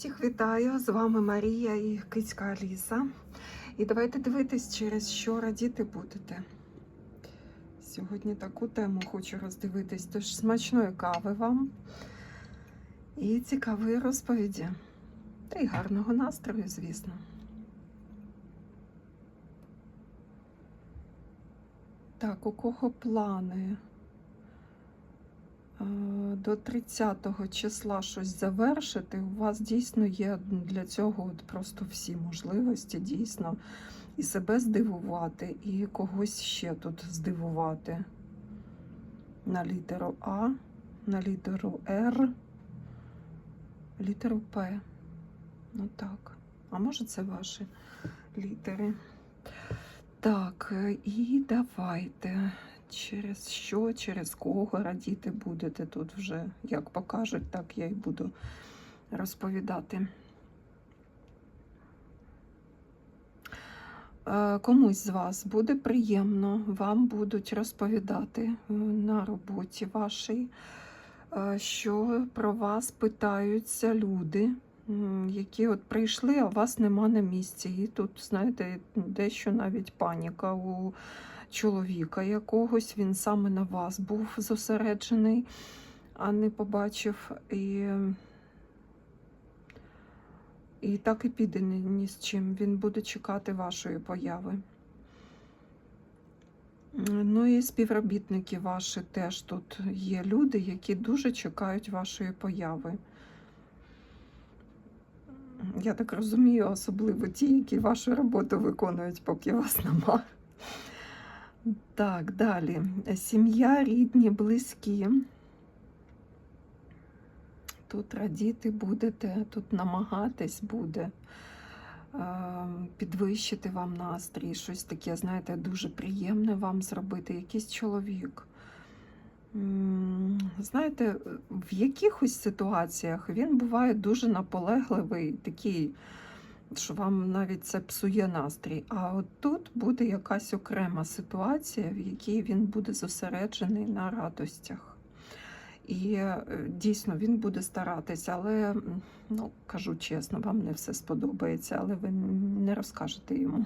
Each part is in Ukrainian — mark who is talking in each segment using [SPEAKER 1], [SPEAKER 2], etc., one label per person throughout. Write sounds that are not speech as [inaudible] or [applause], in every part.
[SPEAKER 1] Всіх вітаю! З вами Марія і Кицька Аліса. І давайте дивитись, через що радіти будете. Сьогодні таку тему хочу роздивитись. Тож смачної кави вам і цікавої розповіді. Та й гарного настрою, звісно. Так, у кого плани? Е, До 30 числа щось завершити, у вас дійсно є для цього от просто всі можливості, дійсно, і себе здивувати, і когось ще тут здивувати. На літеру А, на літеру Р, літеру П. Ну так. А може це ваші літери? Так, е, і давайте. Через що, через кого радіти будете тут вже, як покажуть, так я й буду розповідати. Е, Комусь з вас буде приємно, вам будуть розповідати е, на роботі вашій, е, що про вас питаються люди, які от прийшли, а вас нема на місці. І тут, знаєте, дещо навіть паніка у чоловіка якогось, він саме на вас був зосереджений, а не побачив. І, і так і піде ні, з чим. Він буде чекати вашої появи. Ну і співробітники ваші теж тут є люди, які дуже чекають вашої появи. Я так розумію, особливо ті, які вашу роботу виконують, поки вас нема. Так, далі. Сім'я, рідні, близькі. Тут радіти будете, тут намагатись буде е, підвищити вам настрій, щось таке, знаєте, дуже приємне вам зробити, якийсь чоловік. Знаєте, в якихось ситуаціях він буває дуже наполегливий, такий що вам навіть це псує настрій. А от тут буде якась окрема ситуація, в якій він буде зосереджений на радостях. І е, дійсно він буде старатися, але ну, кажу чесно, вам не все сподобається, але ви не розкажете йому.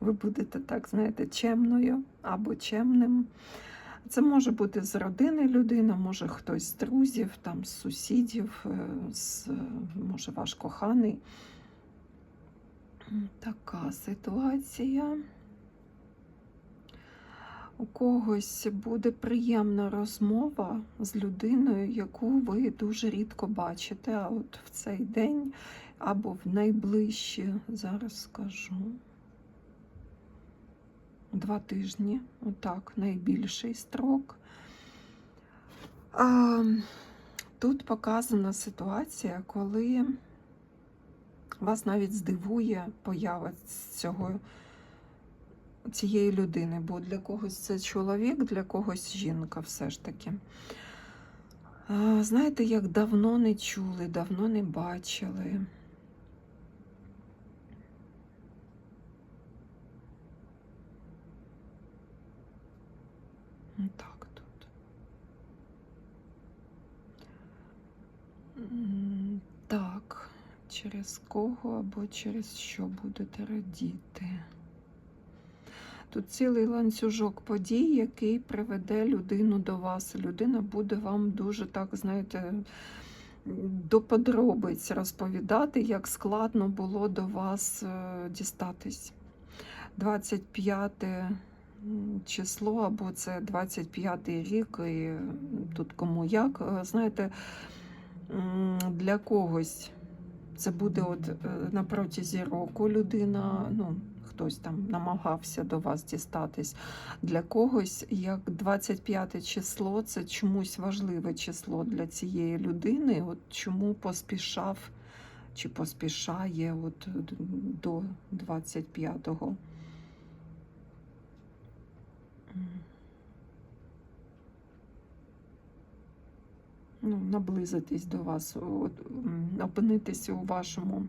[SPEAKER 1] Ви будете так, знаєте, чемною або чемним. Це може бути з родини людина, може хтось з друзів, там, з сусідів, е, з, може ваш коханий. Така ситуація. У когось буде приємна розмова з людиною, яку ви дуже рідко бачите, а от в цей день або в найближчі, зараз скажу, два тижні, отак, найбільший строк. А, Тут показана ситуація, коли вас навіть здивує поява цього, цієї людини, бо для когось це чоловік, для когось жінка все ж таки. Знаєте, як давно не чули, давно не бачили. Так тут. М, Так. Через кого або через що будете радіти? Тут цілий ланцюжок подій, який приведе людину до вас. Людина буде вам дуже так, знаєте, до подробиць розповідати, як складно було до вас е, дістатись. 25 число, або це 25 рік, і тут кому як. Е, Знаєте, для когось. Це буде от е, на протязі року людина, ну, хтось там намагався до вас дістатись. Для когось, як 25 число, це чомусь важливе число для цієї людини. От Чому поспішав чи поспішає от до 25-го. Ну, наблизитись до вас, от, опинитися у вашому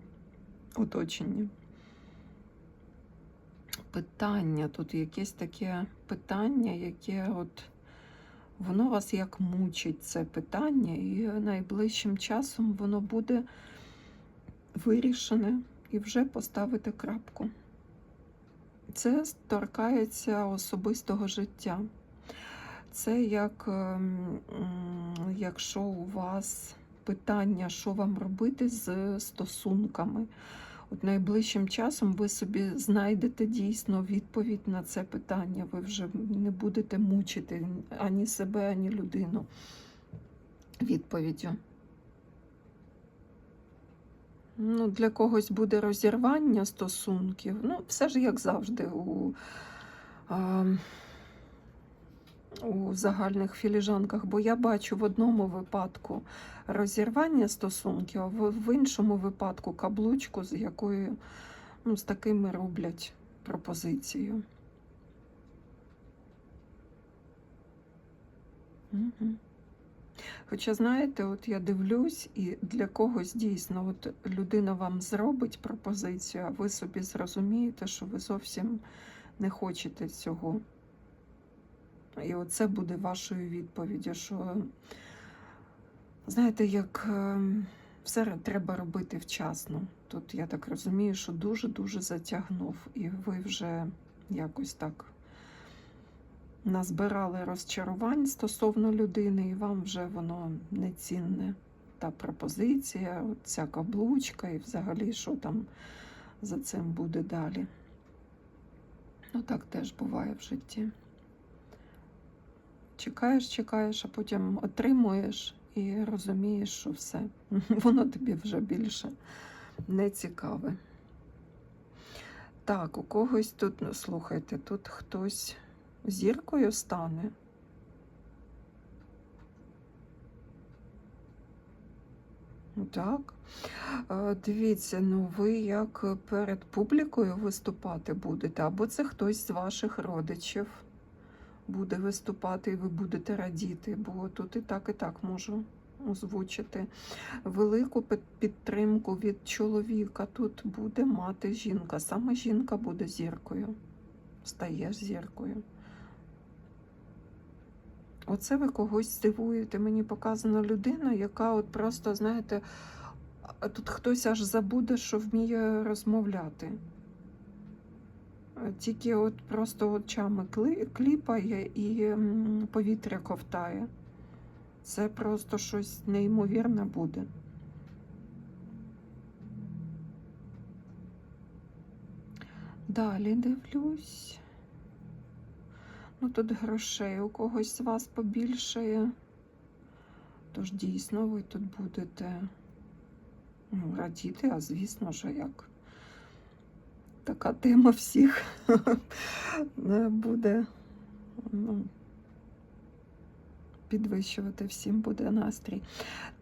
[SPEAKER 1] оточенні. Питання, тут якесь таке питання, яке от воно вас як мучить, це питання, і найближчим часом воно буде вирішене і вже поставити крапку. Це торкається особистого життя. Це як ем, якщо у вас питання, що вам робити з стосунками. От найближчим часом ви собі знайдете дійсно відповідь на це питання. Ви вже не будете мучити ані себе, ані людину відповіддю. Ну, для когось буде розірвання стосунків. Ну, все ж як завжди у, а, у загальних філіжанках, бо я бачу в одному випадку розірвання стосунків, а в, іншому випадку каблучку, з якою ну, з такими роблять пропозицію. Угу. Хоча, знаєте, от я дивлюсь, і для когось дійсно от людина вам зробить пропозицію, а ви собі зрозумієте, що ви зовсім не хочете цього. І оце буде вашою відповіддю, що, знаєте, як е, все треба робити вчасно. Тут я так розумію, що дуже-дуже затягнув, і ви вже якось так назбирали розчарувань стосовно людини, і вам вже воно не цінне. Та пропозиція, ця каблучка, і взагалі, що там за цим буде далі. Ну, так теж буває в житті. Чекаєш, чекаєш, а потім отримуєш і розумієш, що все, [laughs] воно тобі вже більше не цікаве. Так, у когось тут, ну слухайте, тут хтось зіркою стане. Так. Е, Дивіться, ну ви як перед публікою виступати будете, або це хтось з ваших родичів буде виступати, і ви будете радіти, бо тут і так, і так можу озвучити. Велику підтримку від чоловіка тут буде мати жінка. Саме жінка буде зіркою, стає зіркою. Оце ви когось здивуєте. Мені показана людина, яка от просто, знаєте, тут хтось аж забуде, що вміє розмовляти. Тільки от просто очами кліпає і повітря ковтає. Це просто щось неймовірне буде. Далі дивлюсь. Ну, тут грошей у когось з вас побільшає. Тож дійсно ви тут будете ну, радіти, а звісно ж, як така тема всіх [laughs] буде ну, підвищувати всім буде настрій.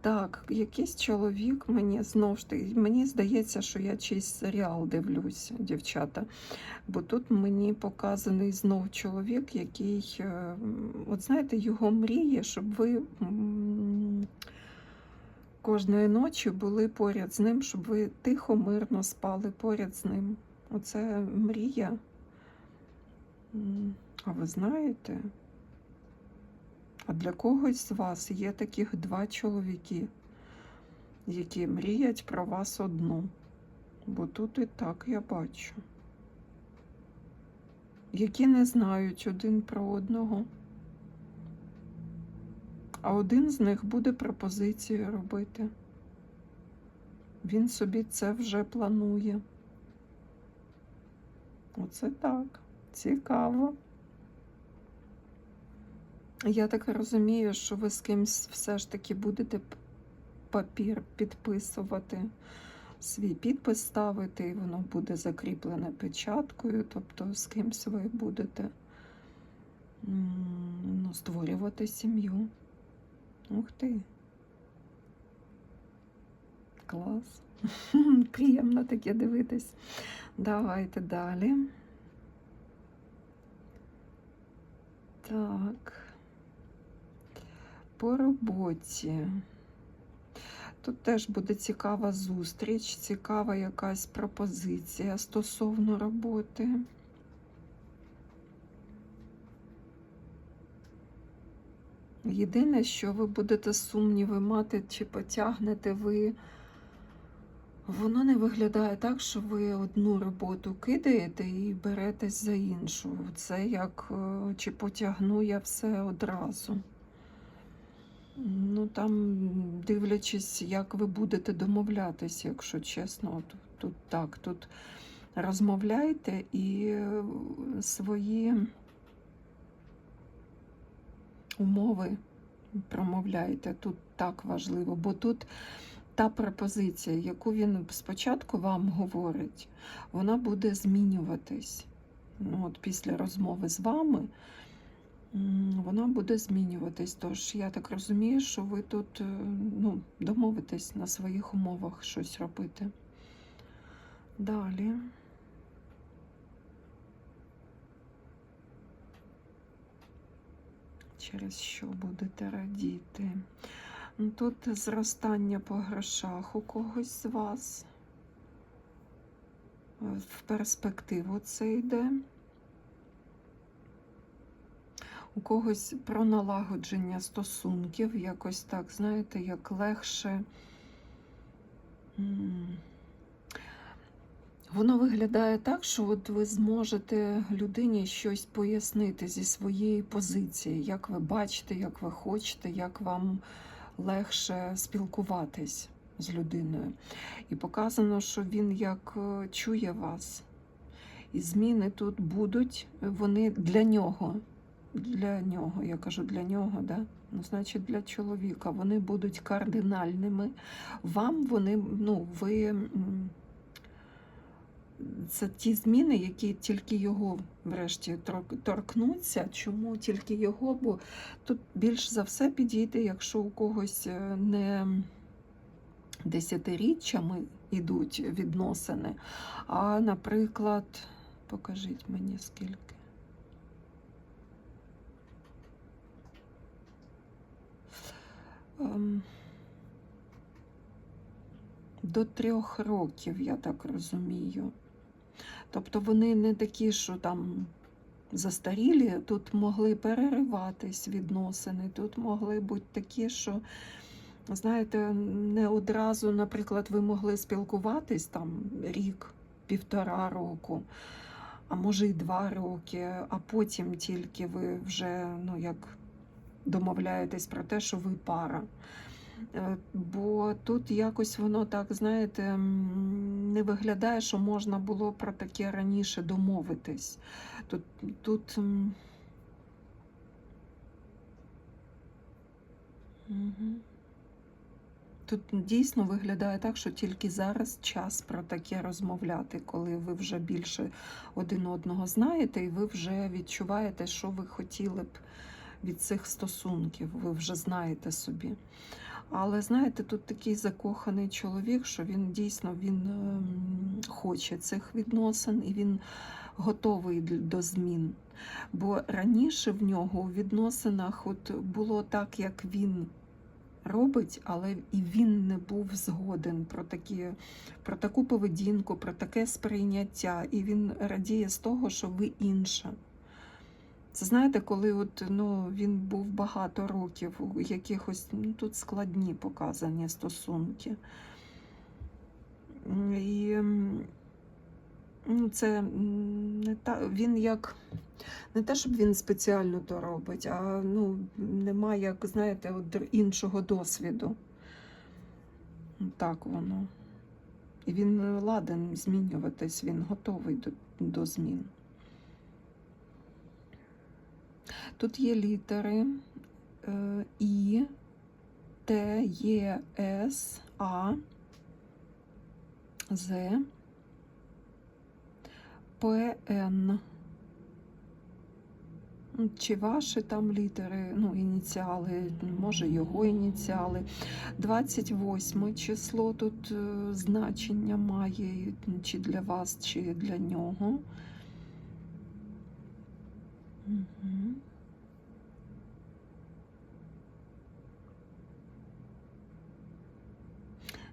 [SPEAKER 1] Так, якийсь чоловік мені знов ж таки, мені здається, що я чийсь серіал дивлюсь, дівчата. Бо тут мені показаний знов чоловік, який, е, от знаєте, його мріє, щоб ви кожної ночі були поряд з ним, щоб ви тихо, мирно спали поряд з ним. Оце мрія. А ви знаєте? А для когось з вас є таких два чоловіки, які мріять про вас одну. Бо тут і так я бачу. Які не знають один про одного. А один з них буде пропозицію робити. Він собі це вже планує. Оце так. Цікаво. Я так розумію, що ви з кимсь все ж таки будете папір підписувати, свій підпис ставити, і воно буде закріплене печаткою, тобто з кимсь ви будете ну, створювати сім'ю. Ух ти. Клас. [laughs] Приємно таке дивитись. Давайте далі. Так. По роботі. Тут теж буде цікава зустріч, цікава якась пропозиція стосовно роботи. Єдине, що ви будете сумніви мати, чи потягнете ви Воно не виглядає так, що ви одну роботу кидаєте і беретесь за іншу. Це як е, чи потягну я все одразу. Ну там, дивлячись, як ви будете домовлятися, якщо чесно, от, тут так, тут розмовляйте і е, свої умови промовляйте. Тут так важливо, бо тут та пропозиція, яку він спочатку вам говорить, вона буде змінюватись. Ну, от Після розмови з вами вона буде змінюватись. Тож я так розумію, що ви тут е, ну, домовитесь на своїх умовах щось робити. Далі. Через що будете радіти? Ну, Тут зростання по грошах у когось з вас. Е, В перспективу це йде. У когось про налагодження стосунків, якось так, знаєте, як легше. Воно виглядає так, що от ви зможете людині щось пояснити зі своєї позиції, як ви бачите, як ви хочете, як вам легше спілкуватись з людиною. І показано, що він як е, чує вас. І зміни тут будуть, вони для нього. Для нього, я кажу для нього, да? ну, значить для чоловіка. Вони будуть кардинальними. Вам вони, ну, ви. Це ті зміни, які тільки його врешті торкнуться. Чому тільки його? Бо тут більш за все підійде, якщо у когось е, не десятиріччями йдуть відносини, а, наприклад, покажіть мені скільки. Ем, До трьох років, я так розумію. Тобто вони не такі, що там застарілі, тут могли перериватись відносини, тут могли бути такі, що, знаєте, не одразу, наприклад, ви могли спілкуватись там рік, півтора року, а може й два роки, а потім тільки ви вже ну, як домовляєтесь про те, що ви пара. Е, Бо тут якось воно так, знаєте, не виглядає, що можна було про таке раніше домовитись. Тут, тут Мгм. Тут дійсно виглядає так, що тільки зараз час про таке розмовляти, коли ви вже більше один одного знаєте, і ви вже відчуваєте, що ви хотіли б від цих стосунків. Ви вже знаєте собі. Але знаєте, тут такий закоханий чоловік, що він дійсно він ем, хоче цих відносин і він готовий до змін. Бо раніше в нього у відносинах от було так, як він робить, але і він не був згоден про, такі, про таку поведінку, про таке сприйняття. І він радіє з того, що ви інша. Це знаєте, коли от, ну, він був багато років у якихось ну, тут складні показані стосунки. І ну, це не та, він як не те, щоб він спеціально то робить, а ну, немає, як, знаєте, от іншого досвіду. Так воно. І він е, ладен змінюватись, він готовий до, до змін. Тут є літери е, І, Т, Є, С, А, З, П, Н. Чи ваші там літери, ну, ініціали, може його ініціали. 28 число тут е, значення має, чи для вас, чи для нього.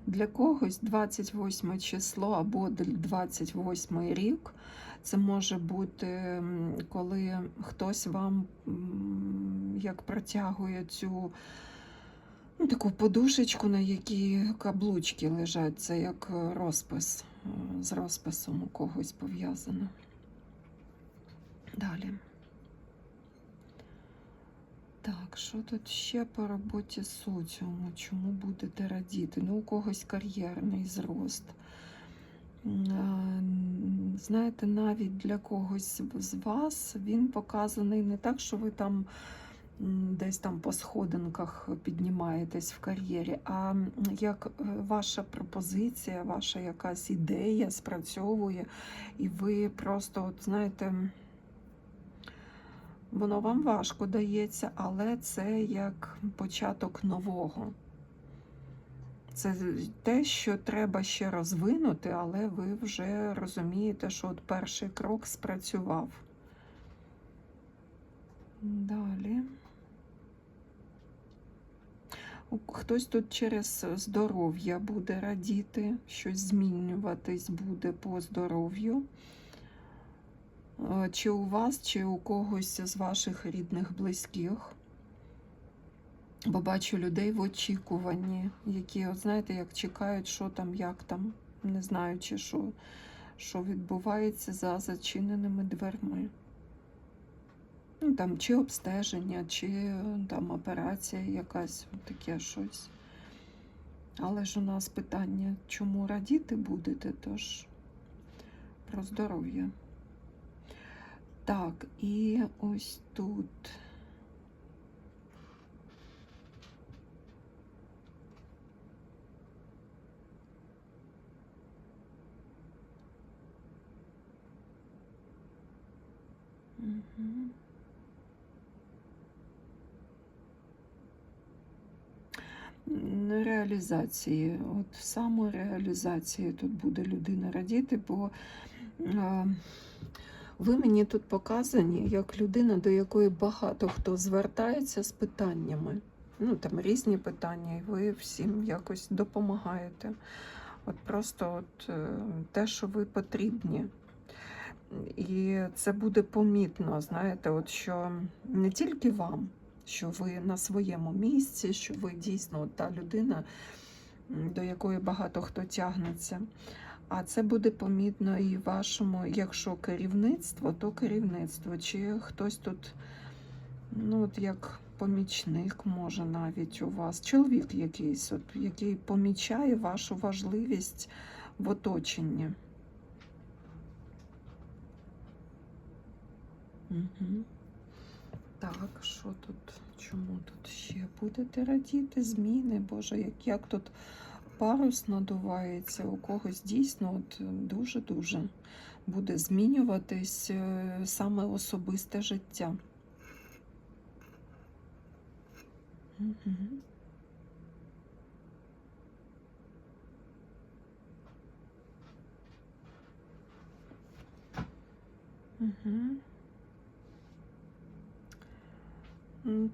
[SPEAKER 1] Для когось 28 число або 28 рік це може бути, коли хтось вам як протягує цю ну, таку подушечку, на якій каблучки лежать. Це як розпис. З розписом у когось пов'язано. Далі. Так, що тут ще по роботі соціуму? Чому будете радіти? Ну, у когось кар'єрний зрост. Знаєте, навіть для когось з вас він показаний не так, що ви там десь там по сходинках піднімаєтесь в кар'єрі, а як е, ваша пропозиція, ваша якась ідея спрацьовує, і ви просто, от знаєте, Воно вам важко дається, але це як початок нового. Це те, що треба ще розвинути, але ви вже розумієте, що от перший крок спрацював. Далі. Хтось тут через здоров'я буде радіти, щось змінюватись буде по здоров'ю. Е, Чи у вас, чи у когось з ваших рідних близьких. Бо бачу людей в очікуванні, які, от знаєте, як чекають, що там, як там, не знаючи, що, що відбувається за зачиненими дверми. Ну, там, чи обстеження, чи там операція якась, таке щось. Але ж у нас питання, чому радіти будете, тож про здоров'я. Так, і ось тут. Мгм. Реалізації, от самореалізації тут буде людина радіти, бо а, ви мені тут показані як людина, до якої багато хто звертається з питаннями. Ну, там різні питання, і ви всім якось допомагаєте. От просто от, е, те, що ви потрібні. І це буде помітно, знаєте, от що не тільки вам, що ви на своєму місці, що ви дійсно та людина, до якої багато хто тягнеться. А це буде помітно і вашому, якщо керівництво, то керівництво, чи хтось тут, ну от як помічник, може навіть у вас, чоловік якийсь, от, який помічає вашу важливість в оточенні. Угу. Так, що тут? Чому тут ще будете радіти? Зміни? Боже, як, як тут парус надувається, у когось дійсно от дуже-дуже буде змінюватись е, саме особисте життя. Угу. Угу.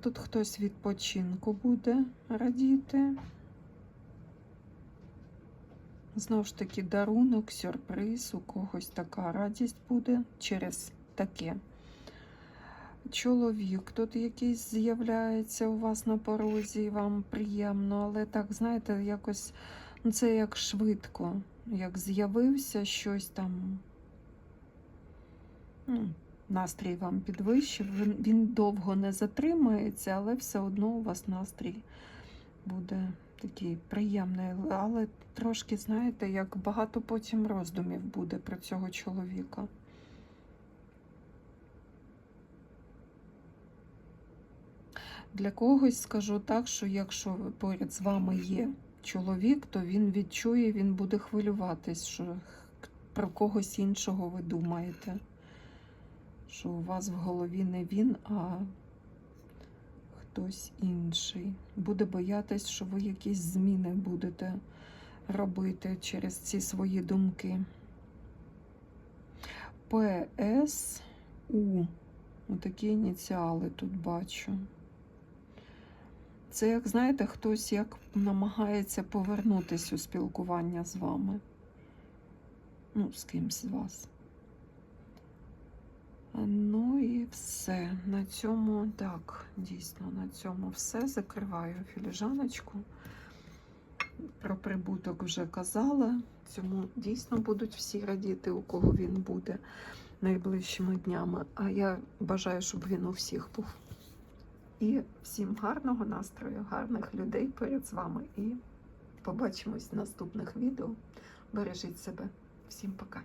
[SPEAKER 1] Тут хтось відпочинку буде радіти. Знову ж таки, дарунок, сюрприз, у когось така радість буде через таке. Чоловік тут якийсь з'являється у вас на порозі, вам приємно, але так, знаєте, якось ну, це як швидко, як з'явився щось там. Ну, настрій вам підвищив. Він, він довго не затримається, але все одно у вас настрій буде такий приємний. Але трошки, знаєте, як багато потім роздумів буде про цього чоловіка. Для когось скажу так, що якщо поряд з вами є чоловік, то він відчує, він буде хвилюватись, що про когось іншого ви думаєте що у вас в голові не він, а хтось інший. Буде боятись, що ви якісь зміни будете робити через ці свої думки. ПСУ. Отакі ініціали тут бачу. Це, як знаєте, хтось як намагається повернутися у спілкування з вами. Ну, з кимсь з вас. Ну і все. На цьому так, дійсно, на цьому все. Закриваю філіжаночку. Про прибуток вже казала. Цьому дійсно будуть всі радіти, у кого він буде найближчими днями. А я бажаю, щоб він у всіх був. І всім гарного настрою, гарних людей перед з вами. І побачимось в наступних відео. Бережіть себе. Всім пока.